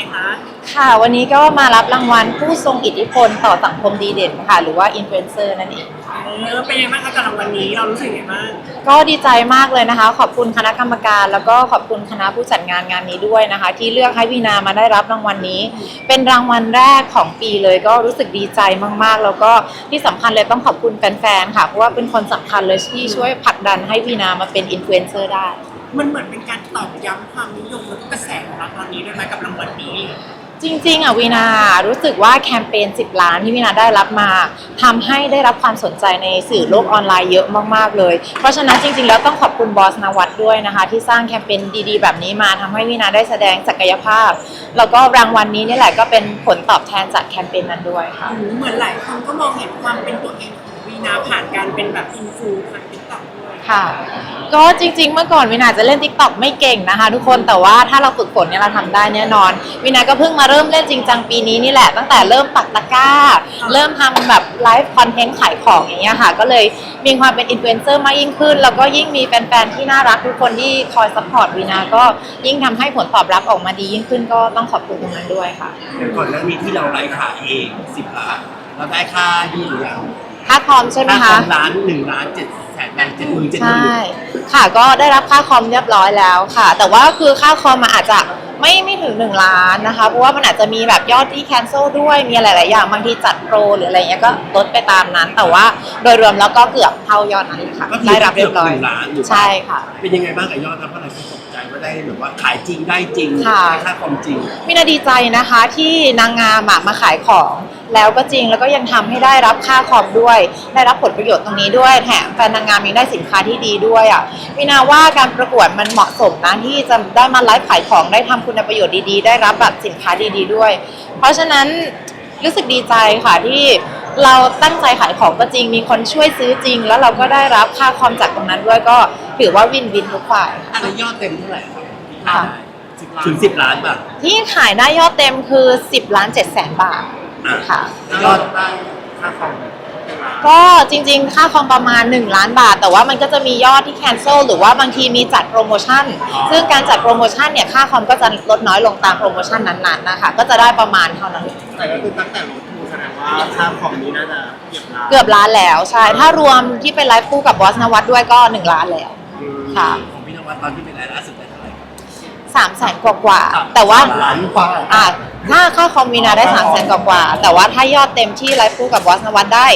ไงคะค่ะ วันนี้ก็มารับรางวัลผู้ทรงอิทธิพลต่อสังคมดีเด่นค่ะ หรือว่าอินฟลูเอนเซอร์นั่นเองเออเป็นยังไงบ้างคะกับรางวัลนี้เรารู้สึกยังไงบ้างก็ดีใจมากเลยนะคะ ขอบคุณคณะกรรมการ แล้วก็ขอบคุณคณะผู้จัดงานงานนี้ด้วยนะคะ ที่เลือกให้วีนามาได้รับรางวัลนี้ เป็นรางวัลแรกของปีเลยก็รู้สึกดีใจมากๆ แล้วก็ที่สำคัญเลยต้องขอบคุณแฟนๆค่ะเพราะว่าเป็นคนสำคัญเลยที่ช่วยผลักดันให้วีนามาเป็นอินฟลูเอนเซอร์ได้ มันเหมือนเป็นการตอกย้ำความนิยมและก็กระแสของเราตอนนี้ด้วยไหมกับรางวัลนี้ จริงๆอะวีนารู้สึกว่าแคมเปญ 10 ล้านที่วีนาได้รับมาทำให้ได้รับความสนใจในสื่อโลกออนไลน์เยอะมากๆเลย เพราะฉะนั้นจริง ๆ แล้วต้องขอบคุณบอสนวัตด้วยนะคะ ที่สร้างแคมเปญดีๆ แบบนี้มาทำให้วีนาได้แสดงศักยภาพ แล้วก็รางวัลนี้นี่แหละก็เป็นผลตอบแทนจากแคมเปญนั้นด้วยค่ะ เหมือนหลายคนก็มองเห็นความเป็นตัวเองของวีนาผ่านการเป็นแบบอินฟูผ่านติ๊กต็อกด้วย ค่ะ ก็จริงๆ เมื่อก่อนวินาจะเล่น t ิ k t o k ไม่เก่งนะคะ ทุกคนแต่ว่าถ้าเราฝึกฝนเนี่ยเราทำได้แน่นอน วินาก็เพิ่งมาเริ่มเล่นจริงจังปีนี้นี่แหละ ตั้งแต่เริ่มปักตะกร้า เริ่มทำแบบไลฟ์คอนเทนต์ขายของอย่างเงี้ยค่ะ ก็เลยมีความเป็นอินฟลูเอนเซอร์มากยิ่งขึ้น แล้วก็ยิ่งมีแฟนๆ ที่น่ารักทุกคนที่คอยซัพพอร์ตวินาก็ยิ่งทำให้ผลตอบรับออกมาดียิ่งขึ้นก็ต้องขอบคุณตรงนั้นด้วยค่ะอย่างก่อนหน้านี้ที่เราไลฟ์ขายเองสิบล้านเราได้ค่าที่หรือยัง ค่าคอมใช่ไหมค่าคะคอมล้านหนึ่งล้านเจ็ดแสนเจ็ดหมื่นเจ็ดหใช่มื่นค่ะ ก็ได้รับค่าคอมเรียบร้อยแล้วค่ะ แต่ว่าคือค่าคอมมาอาจจะไม่ไม่ถึง 1 ล้านนะคะ เพราะว่ามันอาจจะมีแบบยอดที่ cancel ด้วย มีหลาย ๆ อย่าง บางทีจัดโปรหรืออะไรเงี้ยก็ลดไปตามนั้น แต่ว่าโดยรวมแล้วก็เกือบเท่ายอดนั้นเลยค่ะ ก็คือได้รับเรียบร้อยกืหนึ่งล้านอยู่ใช่ค่ะ เป็นยังไงบ้างกับยอดครับเพราะเราตกใจ ว่าได้แบบว่าขายจริงได้จริงค่ะ ได้ค่าคอมจริง มินาดีใจนะคะที่นางงามอะมาขายของ แล้วก็จริงแล้วก็ยังทำให้ได้รับค่าคอมด้วย ได้รับผลประโยชน์ตรงนี้ด้วยแถมแฟนนางงามยังได้สินค้าที่ดีด้วยอะมินาว่าการประกวดมันเหมาะสมนะที่จะได้มาไลฟ์ขายของได้ทำคุณประโยชน์ดีๆ ได้รับแบบสินค้าดีๆด้วย เพราะฉะนั้นรู้สึกดีใจค่ะที่ เราตั้งใจขายของก็จริง มีคนช่วยซื้อจริง แล้วเราก็ได้รับค่าคอมจากตรงนั้นด้วยก็ถือว่าวินวินทุกฝ่ายอันนั้นยอดเต็มเท่าไหร่ครับค่ะ ถึงสิบล้านบาทที่ขายได้ยอดเต็มคือ 10ล้าน7แสนบาทอะค่ะ ยอดได้ค่าคอมก็จริงๆ ค่าคอมประมาณ 1 ล้านบาท แต่ว่ามันก็จะมียอดที่ cancel หรือว่าบางทีมีจัดโปรโมชั่น ซึ่งการจัดโปรโมชั่นเนี่ยค่าคอมก็จะลดน้อยลงตามโปรโมชั่นนั้นๆนะคะ ก็จะได้ประมาณเท่านั้น แต่ก็คือตั้งแต่รถทูแส ดงว่าค่าคอมนี้น่าจะเกือบล้านเกือบล้านแล้วใช่ถ้ารวมที่เป็นไลฟ์คู่กับบอสนวัตด้วยก็1ล้านแล้วค่ะ ของพี่นวัดตอนที่เป็นรายล่าสุดได้เท่าไหร่ครับสามแสนกว่าๆแต่ว่าล้านกว่า อะถ้าค่าคอมมีนาได้สามแสนกว่าๆแต่ว่าถ้ายอดเต็มที่ไลฟ์คู่กับบอสนวัตได้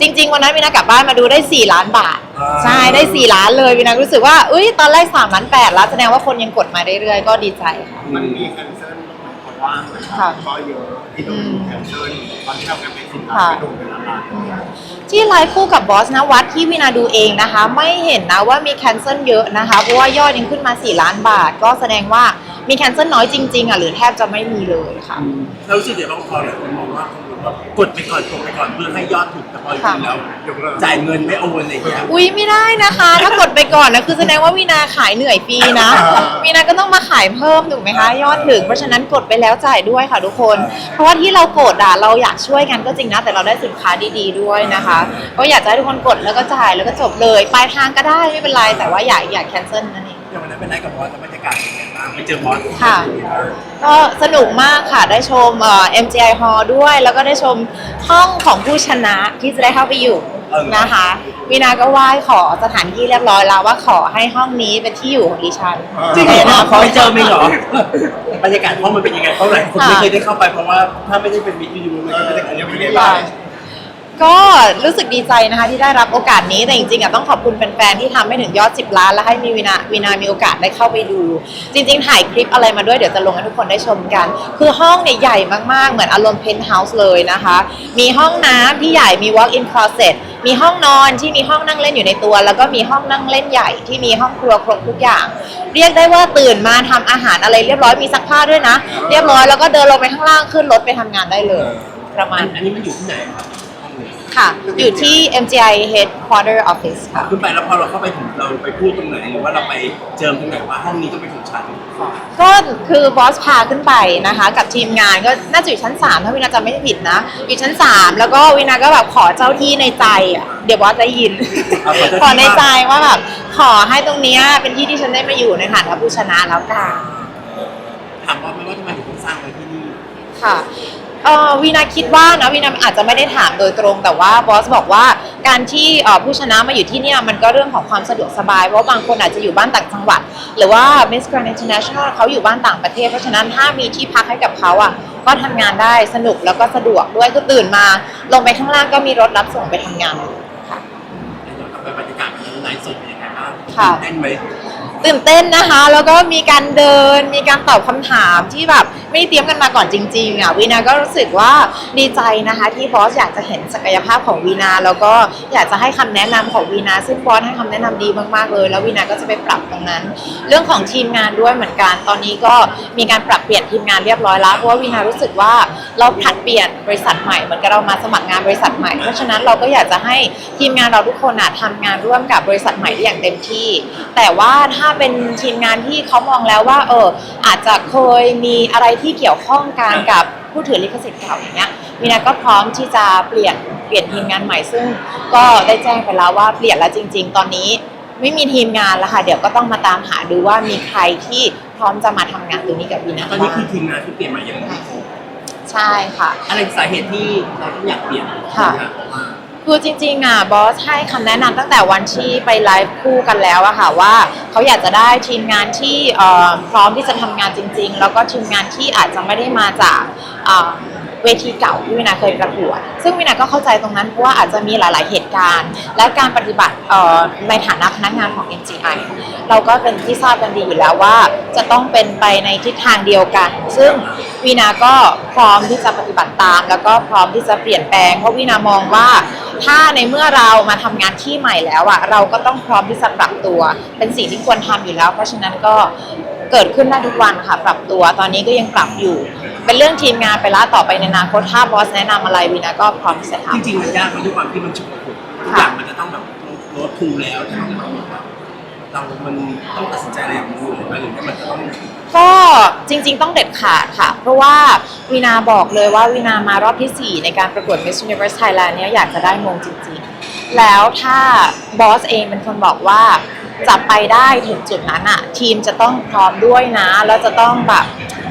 จริง ๆ วันนั้นวินากลับบ้านมาดูได้ 4 ล้านบาท อ่า ใช่ได้ 4 ล้านเลยวินารู้สึกว่าอุ้ยตอนแรก3ล้าน8แล้วแสดงว่าคนยังกดมาเรื่อยๆก็ดีใจค่ะมันมีแค นเซิลบ้างไหมเพราะว่าเหมือนค่ะก็เยอะที่ต้องแคนเซิลตอนที่เราแคมเปญสินค้าค่ะไปโดนเป็นล้านล้านที่ไลฟ์คู่กับบอสนวัตที่วินาดูเองนะคะ ไม่เห็นนะว่ามีแคนเซิลเยอะนะคะ เพราะว่ายอดยังขึ้นมา 4 ล้านบาท ก็แสดงว่ามีแคนเซิลน้อยจริงๆอะหรือแทบจะไม่มีเลยค่ะเรารู้สึกเดี๋ยวบางคนหลายคนมองว่าคนบอ กว่ากดไปก่อนกดไปก่อนเพื่อให้ยอดถูกแต่พอจริงๆแล้วยกเลิกจ่ายเงินไม่โอนอะไรอย่างเงี้ย อุ้ยไม่ได้นะคะ ถ้ากดไปก่อนนะคือแสดงว่าวินาขายเหนื่อยฟรีนะวินาก็ต้องมาขายเพิ่มถูกไหมคะ ยอดถึงเพราะฉะนั้นกดไปแล้วจ่ายด้วยค่ะทุกคน เพราะว่าที่เรากดอะเราอยากช่วยกันก็จริงนะ แต่เราได้สินค้าดีๆด้วยนะคะ ก็อยากจะให้ทุกคนกดแล้วก็จ่ายแล้วก็จบเลยปลายทางก็ได้ไม่เป็นไรแต่ว่าอย่าอย่าแคนเซิลนั่นเองอย่างวันนั้น เป็นไลฟ์กับบอสแล้วบรรยากาศเป็นยังไงบ้างไปเจอบอสค่ะ ก็สนุกมากค่ะ ได้ชมเอ่อ MGI Hall ด้วย แล้วก็ได้ชมห้องของผู้ชนะที่จะได้เข้าไปอยู่นะคะวินาก็ไหว้ขอสถานที่เรียบร้อยแล้วว่าขอให้ห้องนี้เป็นที่อยู่ของดิฉันจริงเหรอเขาไปเจอไหมเหรอบรรยากาศห้องมันเป็นยังไงเพราะหลายคนไม่เคยได้เข้าไปเพราะว่าถ้าไม่ได้เป็นมิตรยูมันก็ไม่ได้ยังไม่ได้ไป ก็รู้สึกดีใจนะคะที่ได้รับโอกาสนี้แต่จริงๆอะต้องขอบคุณแฟนๆที่ทำให้ถึงยอด 10 ล้าน และให้มีวินาวินามีโอกาสได้เข้าไปดู จริงๆ ถ่ายคลิปอะไรมาด้วยเดี๋ยวจะลงให้ทุกคนได้ชมกัน คือห้องเนี่ยใหญ่มากๆ เหมือนอารมณ์เพนท์เฮาส์เลยนะคะ มีห้องน้ำที่ใหญ่มี walk in closet มีห้องนอนที่มีห้องนั่งเล่นอยู่ในตัว แล้วก็มีห้องนั่งเล่นใหญ่ที่มีห้องครัวครบทุกอย่าง เรียกได้ว่าตื่นมาทำอาหารอะไรเรียบร้อยมีซักผ้าด้วยนะ เรียบร้อยแล้วก็เดินลงไปข้างล่างขึ้นรถไปทำงานได้เลย ประมาณอันนี้มันอยู่ที่ไหนครับห้องนี้ ค่ะ อยู่ที่ MGI Headquarter Office ค่ะ ขึ้นไปแล้วพอเราเข้าไปถึงเราไปพูดตรงไหนหรือว่าเราไปเจิมตรงไหนว่าห้องนี้ต้องเป็นของฉัน ก็คือบอสพาขึ้นไปนะคะ กับทีมงานก็น่าจะอยู่ชั้น 3 ถ้าวินาจำไม่ผิดนะ อยู่ชั้น 3 แล้วก็วินาก็แบบขอเจ้าที่ในใจอะเดี๋ยวบอสจะยิน เอาขอเจ้าที่ ขอในใจว่าแบบขอให้ตรงเนี้ยเป็นที่ที่ฉันได้มาอยู่ในฐานะผู้ชนะแล้วกัน ถามว่าไม่ว่าทำไมถึงต้องสร้างไว้ที่นี่ ค่ะ เอ่อวีนาคิดว่านะวีนาอาจจะไม่ได้ถามโดยตรง แต่ว่าบอสบอกว่าการที่เอ่อผู้ชนะมาอยู่ที่เนี่ยมันก็เรื่องของความสะดวกสบาย เพราะว่าบางคนอาจจะอยู่บ้านต่างจังหวัด หรือว่า Miss Grand International เขาอยู่บ้านต่างประเทศ เพราะฉะนั้นถ้ามีที่พักให้กับเขาอะก็ทำงานได้สนุกแล้วก็สะดวกด้วยคือตื่นมา ลงไปข้างล่างก็มีรถรับส่งไปทำงานค่ะในย้อนกลับไปบรรยากาศมันไลฟ์สดเป็นยังไงบ้างค่ะ ตื่นเต้นไหมตื่นเต้นนะคะ แล้วก็มีการเดินมีการตอบคำถามที่แบบ ไม่ได้เตรียมกันมาก่อนจริงๆอะวีนาก็รู้สึกว่าดีใจนะคะที่บอสอยากจะเห็นศักยภาพของวีนาแล้วก็อยากจะให้คำแนะนำของวีนาซึ่งบอสให้คำแนะนำดีมากๆเลย แล้ววีนาก็จะไปปรับตรงนั้น เรื่องของทีมงานด้วยเหมือนกัน ตอนนี้ก็มีการปรับเปลี่ยนทีมงานเรียบร้อยแล้วเพราะว่าวีนารู้สึกว่าเราผลัดเปลี่ยนบริษัทใหม่เหมือนกับเรามาสมัครงานบริษัทใหม่ เพราะฉะนั้นเราก็อยากจะให้ทีมงานเราทุกคนอะทำงานร่วมกับบริษัทใหม่ได้อย่างเต็มที่ แต่ว่าถ้าเป็นทีมงานที่เขามองแล้วว่าเอออาจจะเคยมีอะไรทเกี่ยวข้องกันกับผู้ถือลิขสิทธิ์เก่าอย่างเงี้ยวีนาก็พร้อมที่จะเปลี่ยนเปลี่ยนทีมงานใหม่ซึ่ง ก็ได้แจ้งไปแล้วว่าเปลี่ยนแล้วจริง ๆ ตอนนี้ไม่มีทีมงานแล้วค่ะเดี๋ยวก็ต้องมาตามหาดูว่ามีใครที่พร้อมจะมาทำงานตรงนี้กับวีนาตอนนี้บ้างคือทีมงานที่เปลี่ยนมายังไม่ครบใช่ค่ะ อะไรสาเหตุที่เราต้องอยากเปลี่ยนค่ะทีมงานออกมา คือจริงๆอะบอสให้คำแนะนำตั้งแต่วันที่ไปไลฟ์คู่กันแล้วอะค่ะว่าเขาอยากจะได้ทีมงานที่เอ่อพร้อมที่จะทำงานจริง ๆ แล้วก็ทีมงานที่อาจจะไม่ได้มาจากเอ่อเวทีเก่าที่วินาเคยประกวด ซึ่งวินาก็เข้าใจตรงนั้นเพราะว่าอาจจะมีหลาย ๆ เหตุการณ์ และการปฏิบัติเอ่อในฐานะพนักงานของ MGI เราก็เป็นที่ทราบกันดีอยู่แล้วว่า จะต้องเป็นไปในทิศทางเดียวกัน ซึ่งวีนาก็พร้อมที่จะปฏิบัติตาม แล้วก็พร้อมที่จะเปลี่ยนแปลงเพราะวีนามองว่า ถ้าในเมื่อเรามาทำงานที่ใหม่แล้วอะเราก็ต้องพร้อมที่จะปรับตัว เป็นสิ่งที่ควรทำอยู่แล้ว เพราะฉะนั้นก็เกิดขึ้นได้ทุกวันค่ะ ปรับตัวตอนนี้ก็ยังปรับอยู่ เป็นเรื่องทีมงานไปละต่อไปในอนาคตถ้าบอสแนะนำอะไรวีนาก็พร้อมที่จะทำจริงๆมันยากมันด้วยความที่มันฉุกละหุกทุกอย่างมันจะต้องแบบโน้ตทูแล้วจะต้องแบบ เรา มันต้องตัดสินใจอะไรอย่างนึงหรือไม่หรือว่ามันจะต้องก็จริง ๆ ต้องเด็ดขาดค่ะ เพราะว่าวีนาบอกเลยว่าวีนามารอบทีสี่4 ในการประกวด Miss Universe Thailand เนี่ยอยากจะได้มงจริง ๆ แล้วถ้าบอสเองเป็นคนบอกว่าจะไปได้ถึงจุดนั้นอะทีมจะต้องพร้อมด้วยนะ แล้วจะต้องแบบ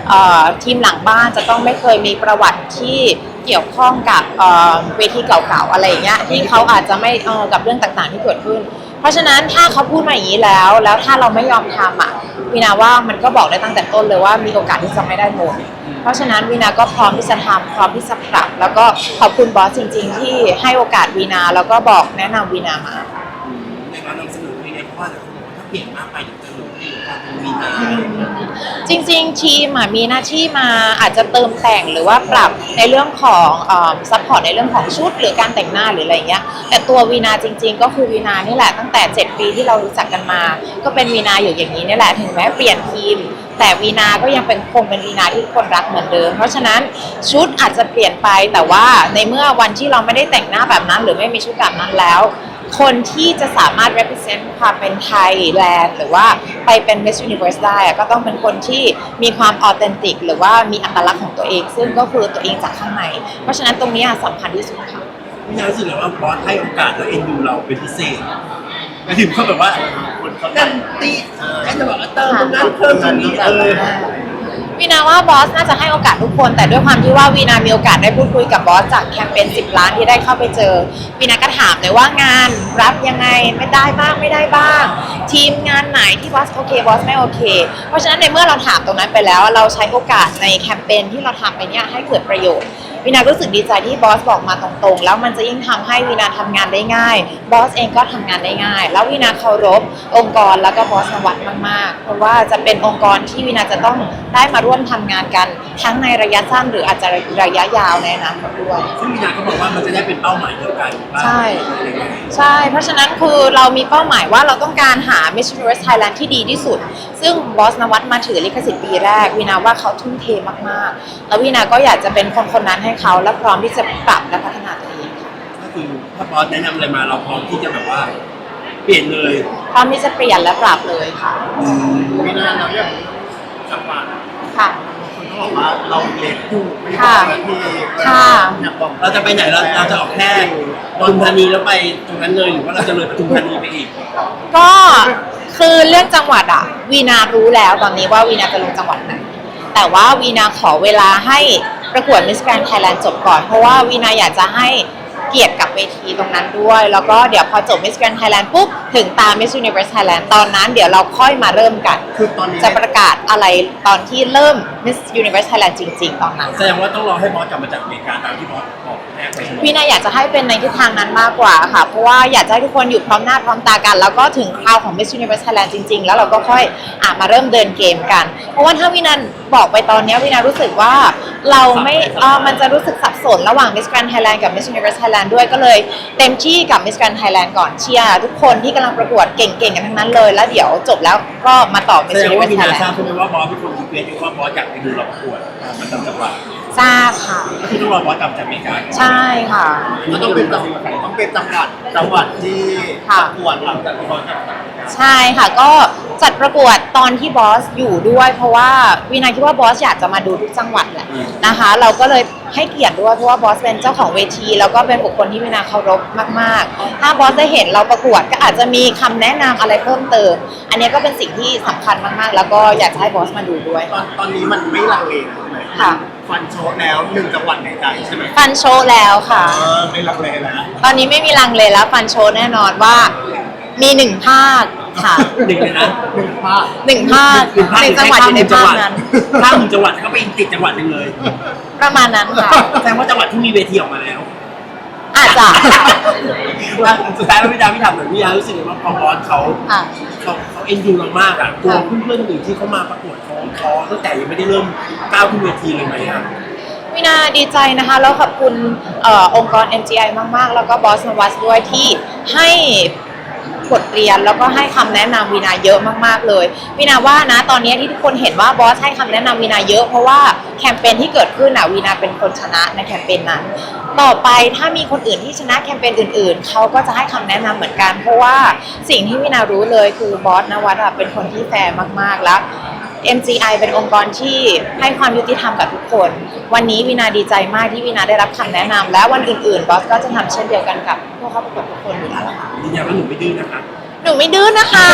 เอ่อทีมหลังบ้านจะต้องไม่เคยมีประวัติที่ เกี่ยวข้องกับเอ่อเวทีเก่าๆอะไรอย่างเงี้ยที่เขาอาจจะไม่เอ่อกับเรื่องต่างๆที่เกิดขึ้น เพราะฉะนั้นถ้าเขาพูดมาอย่างนี้แล้ว แล้วถ้าเราไม่ยอมทำอะวีนาว่ามันก็บอกได้ตั้งแต่ต้นเลยว่ามีโอกาสที่จะไม่ได้มงเพราะฉะนั้นวีนาก็พร้อมที่จะทำพร้อมที่จะปรับ แล้วก็ขอบคุณบอสจริง ๆ ที่ให้โอกาสวีนาแล้วก็บอกแนะนำวีนามาในการนำเสนอยังไงเพราะว่าถ้าเปลี่ยนมากไปเดี๋ยวจะหลงให้หรือว่ามีนาอะไรอย่างเงี้ย จริงๆ ทีมอะมีหน้าที่มาอาจจะเติมแต่งหรือว่าปรับในเรื่องของซัพพอร์ตในเรื่องของชุดหรือการแต่งหน้าหรืออะไรเงี้ยแต่ตัววีนาจริง ๆ ก็คือวีนานี่แหละตั้งแต่ 7 ปีที่เรารู้จักกันมา ก็เป็นวีนาอยู่อย่างนี้นี่แหละถึงแม้เปลี่ยนทีม แต่วีนาก็ยังเป็นคงเป็นวีนาที่คนรักเหมือนเดิม เพราะฉะนั้นชุดอาจจะเปลี่ยนไปแต่ว่าในเมื่อวันที่เราไม่ได้แต่งหน้าแบบนั้น หรือไม่มีชุดแบบนั้นแล้ว คนที่จะสามารถ represent ความเป็นไทยแลนด์หรือว่าไปเป็น Miss Universe ได้อะก็ต้องเป็นคนที่มีความออเทนติกหรือว่ามีอัตลักษณ์ของตัวเอง ซึ่งก็คือตัวเองจากข้างใน เพราะฉะนั้นตรงนี้อะสำคัญที่สุดค่ะไม่น่ารู้สึกเลยว่าบอสให้โอกาสและเอ็นดูเราเป็นพิเศษหมายถึงเขาแบบว่าคนเขา นั่นตีให้จะบอกว่าเติมตรงนั้นเพิ่มตรงนี้เออ วีนาว่าบอสน่าจะให้โอกาสทุกคน แต่ด้วยความที่ว่าวีนามีโอกาสได้พูดคุยกับบอสจากแคมเปญ10 ล้านที่ได้เข้าไปเจอวีนาก็ถามเลยว่างานรับยังไงไม่ได้บ้างไม่ได้บ้าง ทีมงานไหนที่บอสโอเคบอสไม่โอเค เพราะฉะนั้นในเมื่อเราถามตรงนั้นไปแล้ว เราใช้โอกาสในแคมเปญที่เราทำไปเนี่ยให้เกิดประโยชน์ วีนารู้สึกดีใจที่บอสบอกมาตรงๆ แล้วมันจะยิ่งทำให้วีนาทำงานได้ง่าย บอสเองก็ทำงานได้ง่าย แล้ววีนาเคารพองค์กรแล้วก็บอสนวัตมากๆ เพราะว่าจะเป็นองค์กรที่วีนาจะต้องได้มาร่วมทำงานกัน ทั้งในระยะสั้นหรืออาจจะระยะยาวในอนาคตด้วยซึ่งมีนาก็บอกว่ามันจะได้เป็นเป้าหมายเดียวกันว่าใช่อะไรยังไงใช่ เพราะฉะนั้นคือเรามีเป้าหมายว่าเราต้องการหา Miss Universe Thailand ที่ดีที่สุด ซึ่งบอสนวัตมาถือลิขสิทธิ์ปีแรกวีนาว่าเขาทุ่มเทมากๆ แล้ววีนาก็อยากจะเป็นคนคนนั้นให้เขาและพร้อมที่จะปรับและพัฒนาตัวเองค่ะก็คือถ้าบอสแนะนำอะไรมาเราพร้อมที่จะแบบว่า เปลี่ยนเลยพร้อมที่จะเปลี่ยนและปรับเลยค่ะไม่น่าเราเรื่องจังหวะค่ะคนเขาบอกว่าเราเล็กอยู่ไม่ค่ะได้ที่ค่ะอยากบอกเราจะไปไหนเราเราจะออกแค่ปทุมธานีแล้วไปตรงนั้นเลยหรือว่าเราจะเลยปทุมธานีไปอีก ก็คือเรื่องจังหวัดอะวีนารู้แล้วตอนนี้ว่าวีนาจะลงจังหวัดไหนแต่ว่าวีนาขอเวลาให้ ประกวดมิสแกรนด์ไทยแลนด์จบก่อน เพราะว่าวีนาอยากจะให้ เกียรติกับเวทีตรงนั้นด้วย แล้วก็เดี๋ยวพอจบ Miss Grand Thailand ปุ๊บ ถึงตาม Miss Universe Thailand ตอนนั้นเดี๋ยวเราค่อยมาเริ่มกัน คือตอนนี้จะประกาศอะไรตอนที่เริ่ม Miss Universe Thailand จริง ๆ ตอนนั้น แสดงว่าต้องรอให้บอสกลับมาจากอเมริกาตามที่บอสบอกแรกไปใช่ไหมวีนาอยากจะให้เป็นในทิศทางนั้นมากกว่าค่ะ เพราะว่าอยากจะให้ทุกคนอยู่พร้อมหน้าพร้อมตากัน แล้วก็ถึงคราวของ Miss Universe Thailand จริง ๆ แล้วเราก็ค่อยอะมาเริ่มเดินเกมกัน เพราะว่าถ้าวินาบอกไปตอนเนี้ยวินารู้สึกว่าเราไม่เออมันจะรู้สึกสับสนระหว่าง Miss Grand Thailand กับ Miss Universe Thailand ด้วยก็เลยเต็มที่กับ Miss Grand Thailand ก่อนเชียร์ทุกคนที่กำลังประกวดเก่งๆกันทั้งนั้นเลย แล้วเดี๋ยวจบแล้วก็มาต่อแส Miss ดงว่า Universe มีนา Thailand ทราบใช่ไหมว่าบอสเป็นคนรีเควสต์ว่าบอสอยากไปดูเราประกวดมันตามจังหวะทราบค่ะ ก็คือต้องรอบอสกลับจากอเมริกาใช่ค่ะ มันต้องเป็นจังหวัดต้องเป็นจังหวัดจังหวัดที่ค่ะประกวดหลังจากที่บอลกลับจากใช่ค่ะก็ จัดประกวดตอนที่บอสอยู่ด้วย เพราะว่าวีนาคิดว่าบอสอยากจะมาดูทุกจังหวัดแหละนะคะ เราก็เลยให้เกียรติด้วยเพราะว่าบอสเป็นเจ้าของเวที แล้วก็เป็นบุคคลที่วีนาเคารพมากๆ ถ้าบอสได้เห็นเราประกวดก็อาจจะมีคำแนะนำอะไรเพิ่มเติม อันนี้ก็เป็นสิ่งที่สำคัญมากๆ แล้วก็อยากจะให้บอสมาดูด้วย ตอนตอนนี้มันไม่ลังเลใช่ไหมค่ะฟันโชว์แล้วหนึ่งจังหวัดในใจใช่ไหมฟันโชว์แล้วค่ะเออไม่ลังเลแล้วตอนนี้ไม่มีลังเลแล้วฟันโชว์แน่นอนว่ามีหนึ่งภาค ค่ะหนึ่งเลยนะหนึ่งภาค หนึ่งภาคหนึ่งภาคหนึ่งจังหวัดอยู่ในภาคนั้น ข้ามหนึ่งจังหวัดแล้วก็ไปติดจังหวัดหนึ่งเลย ประมาณนั้นค่ะ แสดงว่าจังหวัดที่มีเวทีออกมาแล้ว อาจจะอะสุดท้ายแล้วพี่ดาพี่ถามหน่อยพี่ดารู้สึกว่าพอบอสเขาค่ะ เขาเขาเอ็นดูเรามากอะตัวเพื่อนๆอื่นที่เขามาประกวดเขาเขาตั้งแต่ยังไม่ได้เริ่มก้าวขึ้นเวทีเลยไหมอะ วินาดีใจนะคะแล้วขอบคุณเอ่อองค์กร MGI มาก ๆ แล้วก็บอสนวัสด้วยที่ให้ บทเรียน แล้วก็ให้คำแนะนำวีนาเยอะมากๆเลยวีนาว่านะตอนนี้ที่ทุกคนเห็นว่าบอสให้คำแนะนำวีนาเยอะเพราะว่าแคมเปญที่เกิดขึ้นอะวีนาเป็นคนชนะในแคมเปญนั้น ต่อไปถ้ามีคนอื่นที่ชนะแคมเปญอื่น ๆเขาก็จะให้คำแนะนำเหมือนกัน เพราะว่าสิ่งที่วีนารู้เลยคือบอสนวัตเป็นคนที่แฟร์มากๆแล้ว MGI เป็นองค์กรที่ให้ความยุติธรรมกับทุกคน วันนี้วินาดีใจมากที่วินาได้รับคำแนะนำและวันอื่นๆบอสก็จะทำเช่นเดียวกันกับผู้เข้าประกวดทุกคนอยู่แล้วค่ะยืนยันว่าหนูไม่ดื้อนะคะ หนูไม่ดื้อนะคะ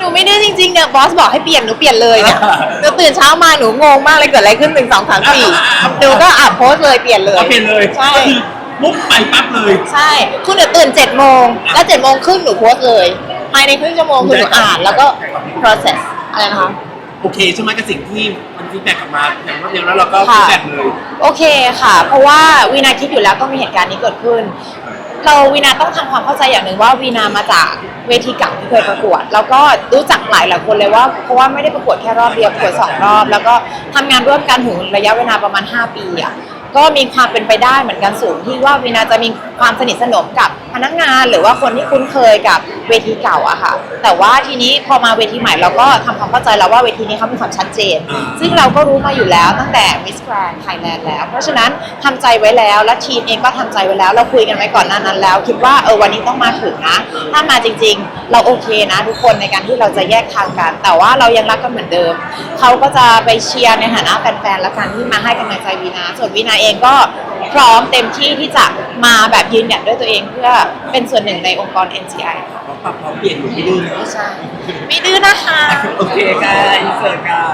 หนูไม่ดื้อจริงๆเนี่ยบอสบอกให้เปลี่ยนหนูเปลี่ยนเลยเนี่ยหนูตื่นเช้ามาหนูงงมากเลยเกิดอะไรขึ้นหนึ่งสองสามสี่หนูก็อะโพสต์เลยเปลี่ยนเลย ก็เปลี่ยนเลยใช่ ก็คือปุ๊บไปปั๊บเลย ใช่คือหนูตื่นเจ็ดโมงแล้วเจ็ดโมงครึ่งหนูโพสต์เลย ภายในครึ่งชั่วโมงคือหนูอ่านแล้วก็ process อะไรนะคะ โอเคใช่ไหมกับสิ่งที่มันฟีดแบ็กกลับมาอย่างรวดเร็วแล้วเราก็ค่ะฟีดแบ็กเลยโอเคค่ะ เพราะว่าวีนาคิดอยู่แล้วต้องมีเหตุการณ์นี้เกิดขึ้น เราวีนาต้องทำความเข้าใจอย่างหนึ่งว่าวีนามาจากเวทีเก่าที่เคยประกวด แล้วก็รู้จักหลายหลายคนเลยว่าเพราะว่าไม่ได้ประกวดแค่รอบเดียวประกวดสองรอบ แล้วก็ทำงานร่วมกันถึงระยะเวลาประมาณ 5 ปีอะก็มีความเป็นไปได้เหมือนกันสูงที่ว่าวีนาจะมีความสนิทสนมกับ พนักงานหรือว่าคนที่คุ้นเคยกับเวทีเก่าอะค่ะ แต่ว่าทีนี้พอมาเวทีใหม่เราก็ทำความเข้าใจแล้วว่าเวทีนี้เขามีความชัดเจนอ่าซึ่งเราก็รู้มาอยู่แล้วตั้งแต่ Miss Grand Thailand แล้ว เพราะฉะนั้นทำใจไว้แล้วและทีมเองก็ทำใจไว้แล้ว เราคุยกันไว้ก่อนหน้านั้นแล้ว คิดว่าเออวันนี้ต้องมาถึงนะ ถ้ามาจริง ๆ เราโอเคนะทุกคนในการที่เราจะแยกทางกัน แต่ว่าเรายังรักกันเหมือนเดิม เขาก็จะไปเชียร์ในฐานะแฟนๆและกันที่มาให้กำลังใจวีนาส่วนวีนาเองก็ พร้อมเต็มที่ที่จะมาแบบยืนหยัดด้วยตัวเองเพื่อเป็นส่วนหนึ่งในองค์กร NCI ค่ะพอปรับพอเปลี่ยนหนูไม่ดื้อเลยไม่ใช่ไม่ดื้อนะคะ โอเคค่ะอินเสิร์ตค่ะ